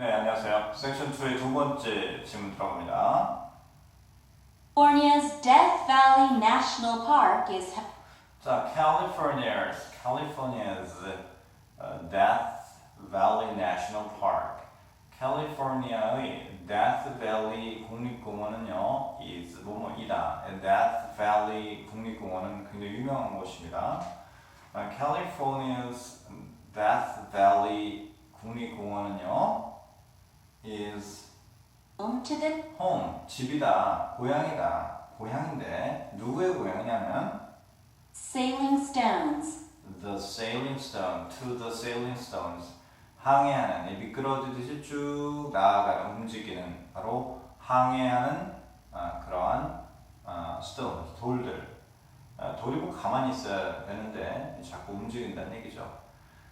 네, 안녕하세요. 섹션 2의 두 번째 질문 들어갑니다. California's Death Valley National Park is 자, California's, California's uh, Death Valley National Park. 캘리포니아의 Death Valley 국립공원은요, is 뭐뭐이다. Death Valley 국립공원은 굉장히 유명한 곳입니다. 아, California's Death Valley 국립공원은요, is home to the home, 집이다, 고향이다, 고향인데 누구의 고향이냐면 Sailing Stones. the sailing stone, to the sailing stones, 항해하는 이 미끄러지듯이 쭉 나아가는 움직이는 바로 항해하는 아, 그러한 아, stones, 돌들. 아, 돌이 뭐 가만히 있어야 되는데 자꾸 움직인다는 얘기죠.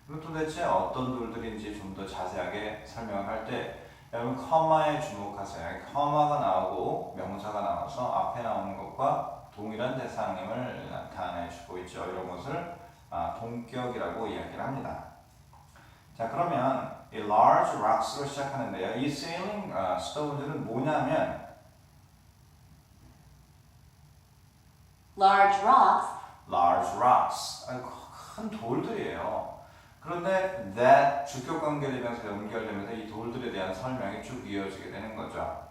그럼 도대체 어떤 돌들인지 좀 더 자세하게 설명을 할때 여러분 커마에 주목하세요. 커마가 나오고 명사가 나와서 앞에 나오는 것과 동일한 대상임을 나타내 주고 있죠. 이런 것을 아, 동격이라고 이야기를 합니다. 자 그러면 이 large rocks로 시작하는데요. 이 sailing 아, stone들은 뭐냐면 Large rocks large rocks 큰 돌들이에요. 그런데 that 주격 관계되면서 연결되면서 이 돌들에 대한 설명이 쭉 이어지게 되는 거죠.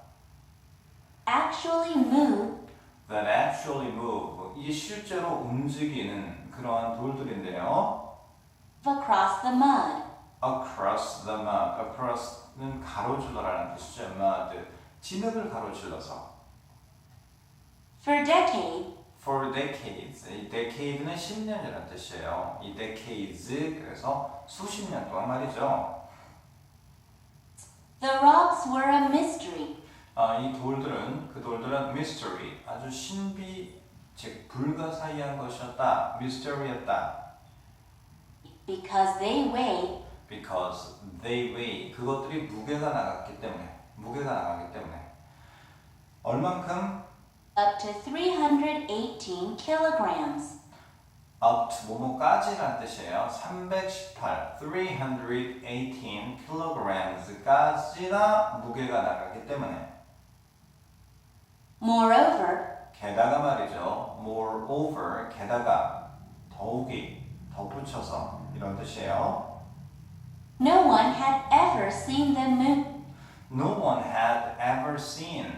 actually move that actually move 이게 실제로 움직이는 그러한 돌들인데요. across the mud. across the mud across는 가로질러라는 뜻이죠. mud 진흙을 가로질러서 For decades, for decades 이 decade는 10년이라는 뜻이에요. 이 decades 그래서 수십 년 동안 말이죠. the rocks were a mystery. 아, 이 돌들은 그 돌들은 mystery 아주 신비 즉 불가사의한 것이었다. mystery였다. Because they weigh because they weigh 그것들이 무게가 나갔기 때문에 무게가 나가기 때문에 얼만큼 up to 318 kilograms. up to 뭐뭐까지라는 뜻이에요 318 318 kilograms까지나 무게가 나가기 때문에 Moreover, 게다가 말이죠 moreover 게다가 더욱이 덧붙여서 이런 뜻이에요 no one had ever seen them move. No one had ever seen.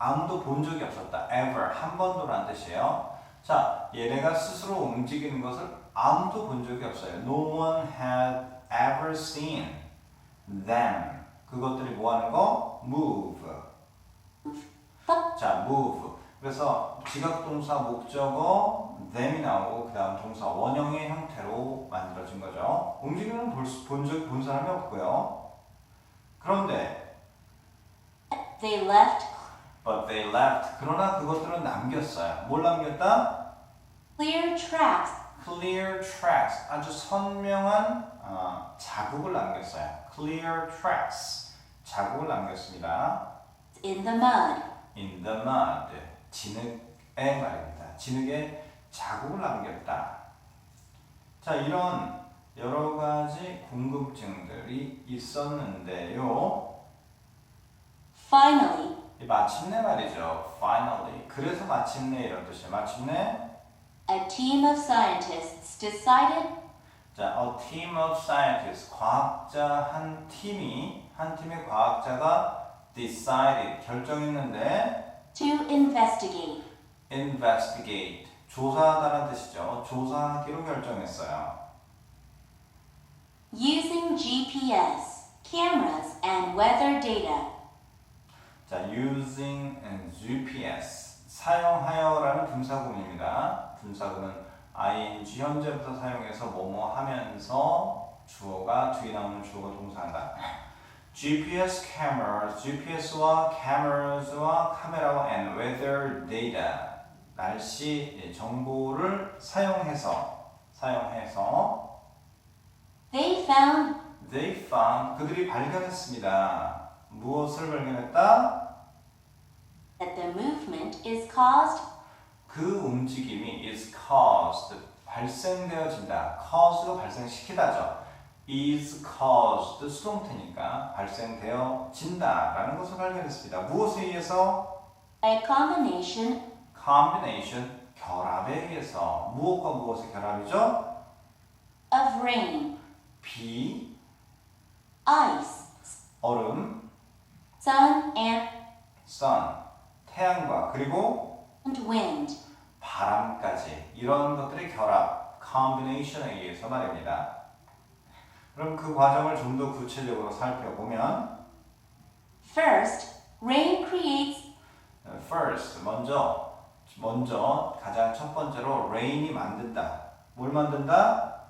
아무도 본 적이 없었다. ever. 한 번도란 뜻이에요. 자, 얘네가 스스로 움직이는 것을 아무도 본 적이 없어요. No one had ever seen them. 그것들이 뭐 하는 거? move. 자, move. 그래서 지각동사 목적어 them이 나오고 그 다음 동사 원형의 형태로 만들어진 거죠. 움직이는 본적 본 사람이 없고요. 그런데 They left but they left. 그러나 그것들은 남겼어요. 뭘 남겼다? clear tracks clear tracks. 아주 선명한 어, 자국을 남겼어요. clear tracks. 자국을 남겼습니다. in the mud. in the mud. 진흙에 말입니다. 진흙에 자국을 남겼다. 자, 이런 여러 가지 궁금증들이 있었는데요. Finally, 이 마침내 말이죠. finally. 그래서 마침내 이런 뜻이에요. 마침내 a team of scientists decided 자, a team of scientists, 과학자 한 팀이 한 팀의 과학자가 decided 결정했는데 to investigate investigate 조사하다는 뜻이죠. 조사하기로 결정했어요. using GPS, cameras, and weather data. 자, using and GPS 사용하여라는 분사구문입니다. 분사구문 ing 현재부터 사용해서 뭐뭐 하면서 주어가 뒤에 나오는 주어가 동사한다. GPS cameras, GPS와 cameras와 카메라와 and weather data 날씨 정보를 사용해서 사용해서 They found they found 그들이 발견했습니다. 무엇을 발견했다? that the movement is caused 그 움직임이 is caused 발생되어진다. cause가 발생시키다죠. is caused storm테니까 발생되어진다라는 것을 발견했습니다. 무엇에 의해서? A combination combination 결합에 의해서 무엇과 무엇의 결합이죠? of rain, 비, ice, 얼음, sun, and sun, 태양과 그리고 wind. 바람까지 이런 것들의 결합, combination에 의해서 말입니다. 그럼 그 과정을 좀 더 구체적으로 살펴보면 First, rain creates first 먼저 먼저 가장 첫 번째로 rain이 만든다. 뭘 만든다?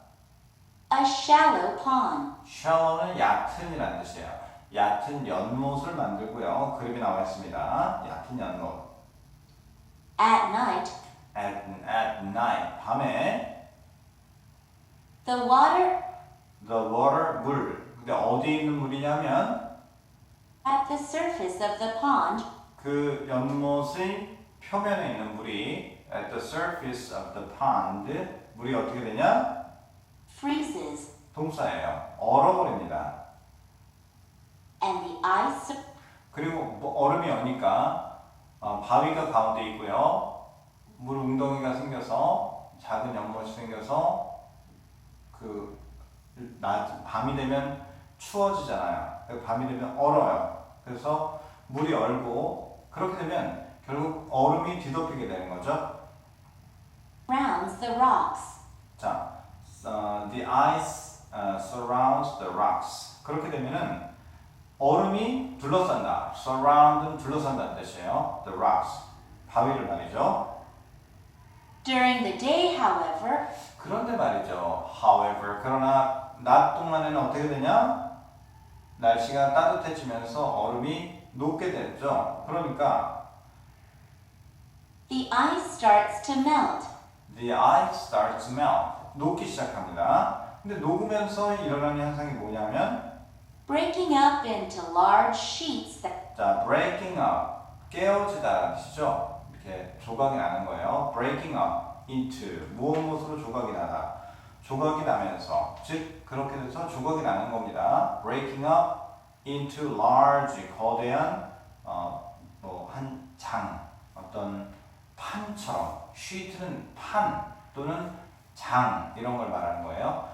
a shallow pond. shallow는 얕은이라는 뜻이에요. 얕은 연못을 만들고요. 그림이 나와 있습니다. 얕은 연못. At night, at, at night 밤에 the water the water 물. 근데 어디에 있는 물이냐면 at the surface of the pond 그 연못의 표면에 있는 물이 at the surface of the pond 물이 어떻게 되냐? freezes, 동사예요. 얼어버립니다. and the ice 그리고 뭐 얼음이 오니까 어, 바위가 가운데 있고요. 물 웅덩이가 생겨서 작은 연못이 생겨서 그 낮, 밤이 되면 추워지잖아요. 그 밤이 되면 얼어요. 그래서 물이 얼고 그렇게 되면 결국 얼음이 뒤덮이게 되는 거죠. surrounds the rocks. 자, 어, the ice uh, surrounds the rocks. 그렇게 되면은 얼음이 둘러싼다. surround은 둘러싼다는 뜻이에요. the rocks. 바위를 말이죠. During the day, however, 그런데 말이죠. however, 그러나 낮 동안에는 어떻게 되냐? 날씨가 따뜻해지면서 얼음이 녹게 되죠. 그러니까 the ice starts to melt. the ice starts to melt. 녹기 시작합니다. 근데 녹으면서 일어나는 현상이 뭐냐면 breaking up into large sheets that 자, breaking up, 깨어지다라는 뜻이죠. 이렇게 조각이 나는 거예요. breaking up into, 무엇 무엇으로 조각이 나다. 조각이 나면서, 즉 그렇게 돼서 조각이 나는 겁니다. breaking up into large, 거대한 어, 뭐한 장, 어떤 판처럼, sheet는 판 또는 장 이런 걸 말하는 거예요.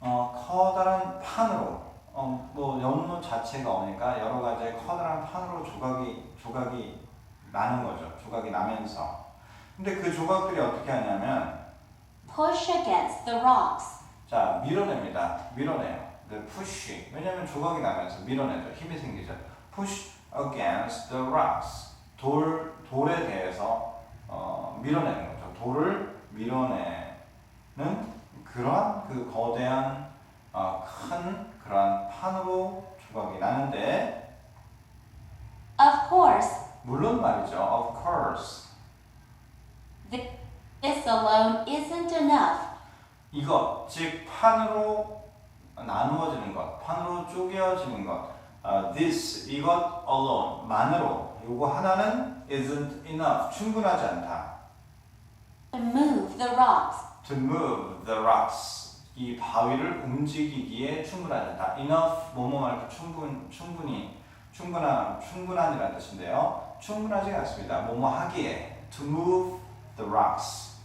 어, 커다란 판으로 어, 뭐 연못 자체가 오니까 여러 가지의 커다란 판으로 조각이 조각이 나는 거죠. 조각이 나면서. 근데 그 조각들이 어떻게 하냐면 push against the rocks. 자 밀어냅니다. 밀어내요. 그 push. 왜냐하면 조각이 나면서 밀어내죠. 힘이 생기죠. push against the rocks. 돌 돌에 대해서 어, 밀어내는 거죠. 돌을 밀어내는 그러한 그 거대한 어, 큰 그러한 판으로 조각이 나는데 Of course, 물론 말이죠. Of course. th- this alone isn't enough. 이것 즉 판으로 나누어지는 것, 판으로 쪼개어지는 것. 어, this 이것 alone 만으로 요거 하나는 isn't enough 충분하지 않다. To move the rocks. To move the rocks 이 바위를 움직이기에 충분하지 않다. enough 뭐뭐 말고 충분 충분히 충분한 충분한이라는 뜻인데요. 충분하지 않습니다. 뭐뭐 하기에 to move the rocks.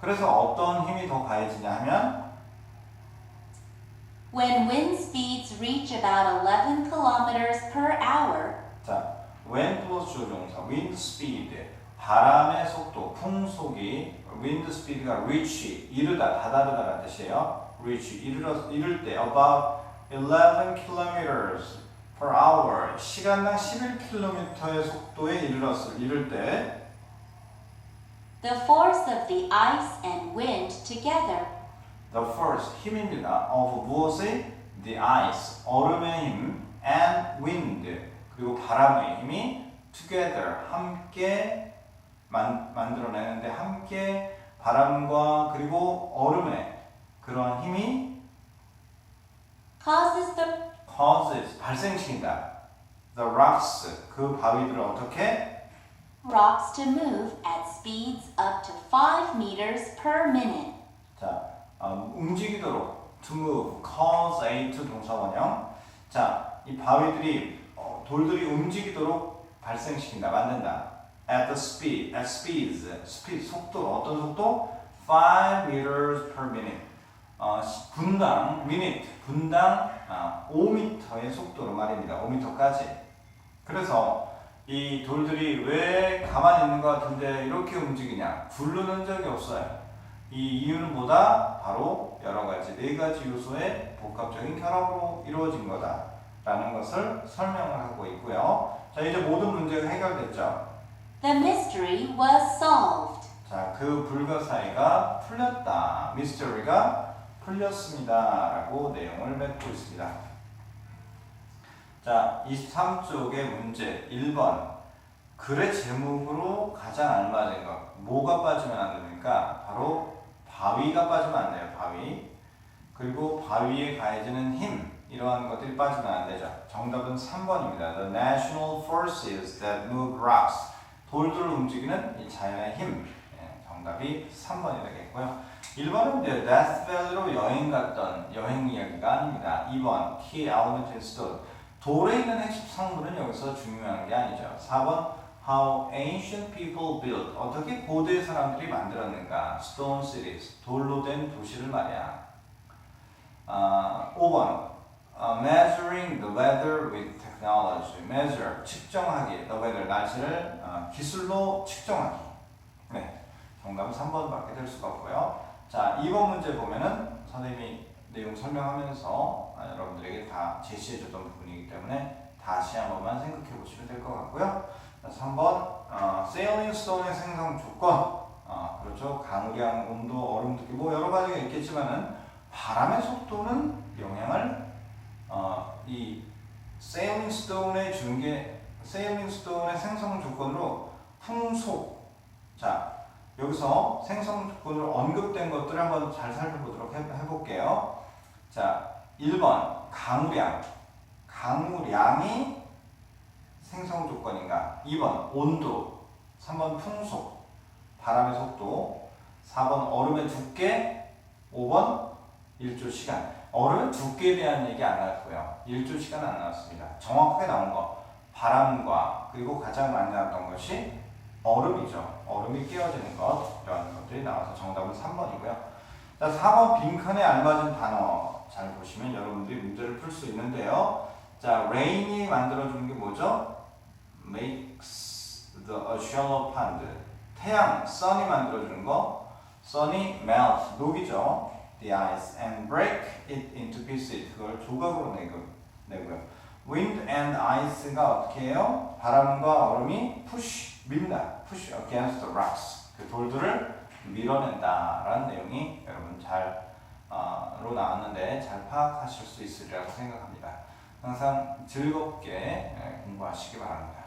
그래서 어떤 힘이 더 가해지냐 하면 When wind speeds reach about 11 kilometers per hour, 자, when 플러스 조종사 wind speed 바람의 속도 풍속이 wind speed가 reach 이르다 다다르다라는 뜻이에요. reach 이르러 이를 때 about 11 kilometers per hour 시간당 11km의 속도에 이르렀을 이를 때 the force of the ice and wind together the force 힘입니다. of 무엇의 the ice 얼음의 힘 and wind 그리고 바람의 힘이 together 함께 만, 만들어내는데 함께 바람과 그리고 얼음의 그러한 힘이 causes the causes 발생시킨다. the rocks 그 바위들을 어떻게 rocks to move at speeds up to 5 meters per minute. 자 어, 움직이도록 to move, cause A to 동사 원형. 자, 이 바위들이 어, 돌들이 움직이도록 발생시킨다, 만든다. At the speed, at speeds, speed 속도 어떤 속도? 5 meters per minute. 어, 시- 분당, minute, 분당 아, 5m의 속도로 말입니다. 5m까지. 그래서 이 돌들이 왜 가만히 있는 것 같은데 이렇게 움직이냐? 굴르는 적이 없어요. 이 이유는 뭐다? 바로 여러 가지 네 가지 요소의 복합적인 결합으로 이루어진 거다라는 것을 설명을 하고 있고요. 자 이제 모든 문제가 해결됐죠. The mystery was solved. 자 그 불가사의가 풀렸다. 미스터리가 풀렸습니다라고 내용을 맺고 있습니다. 자 23쪽의 문제 1번 글의 제목으로 가장 알맞은 것 뭐가 빠지면 안 됩니까? 바로 바위가 빠지면 안 돼요. 바위 그리고 바위에 가해지는 힘 이러한 것들이 빠지면 안 되죠. 정답은 3번입니다. The national forces that move rocks 돌들을 움직이는 이 자연의 힘 예, 정답이 3번이 되겠고요. 1번은 이제 Valley로 여행 갔던 여행 이야기가 아닙니다. 2번 Key Element in Stone 돌에 있는 핵심 성분은 여기서 중요한 게 아니죠. 4번 How ancient people built 어떻게 고대 사람들이 만들었는가 Stone cities 돌로 된 도시를 말이야. 아, 5번 어, Measuring the weather with technology. Measure 측정하기. The weather 날씨를 어, 기술로 측정하기. 네. 정답은 3번밖에 될 수가 없고요. 자 2번 문제 보면은 선생님이 내용 설명하면서 아, 여러분들에게 다 제시해 줬던 부분이기 때문에 다시 한 번만 생각해 보시면 될 것 같고요. 자, 3번 어, Sailing Stone의 생성 조건. 어, 그렇죠. 강우량, 온도, 얼음 두기 뭐 여러 가지가 있겠지만은 바람의 속도는 영향을 어, 이 세일링 스톤의 중계 세일링 스톤의 생성 조건으로 풍속. 자 여기서 생성 조건으로 언급된 것들을 한번 잘 살펴보도록 해, 해볼게요. 자 1번 강우량. 강우량이 생성 조건인가? 2번 온도. 3번 풍속. 바람의 속도. 4번 얼음의 두께. 5번 일조 시간 얼음의 두께에 대한 얘기 안 나왔고요. 일조 시간 안 나왔습니다. 정확하게 나온 거 바람과 그리고 가장 많이 나왔던 것이 얼음이죠. 얼음이 끼어지는 것 이런 것들이 나와서 정답은 3번이고요. 자 4번 빈칸에 알맞은 단어 잘 보시면 여러분들이 문제를 풀 수 있는데요. 자 rain이 만들어주는 게 뭐죠? makes the shallow pond 태양 sun이 만들어주는 거 sun이 melt 녹이죠. The ice and break it into pieces. 그걸 조각으로 내고, 내고요. wind and ice가 어떻게 해요? 바람과 얼음이 push, 밉니다. push against the rocks. 그 돌들을 밀어낸다라는 내용이 여러분 잘, 어, 로 나왔는데 잘 파악하실 수 있으리라고 생각합니다. 항상 즐겁게 예, 공부하시기 바랍니다.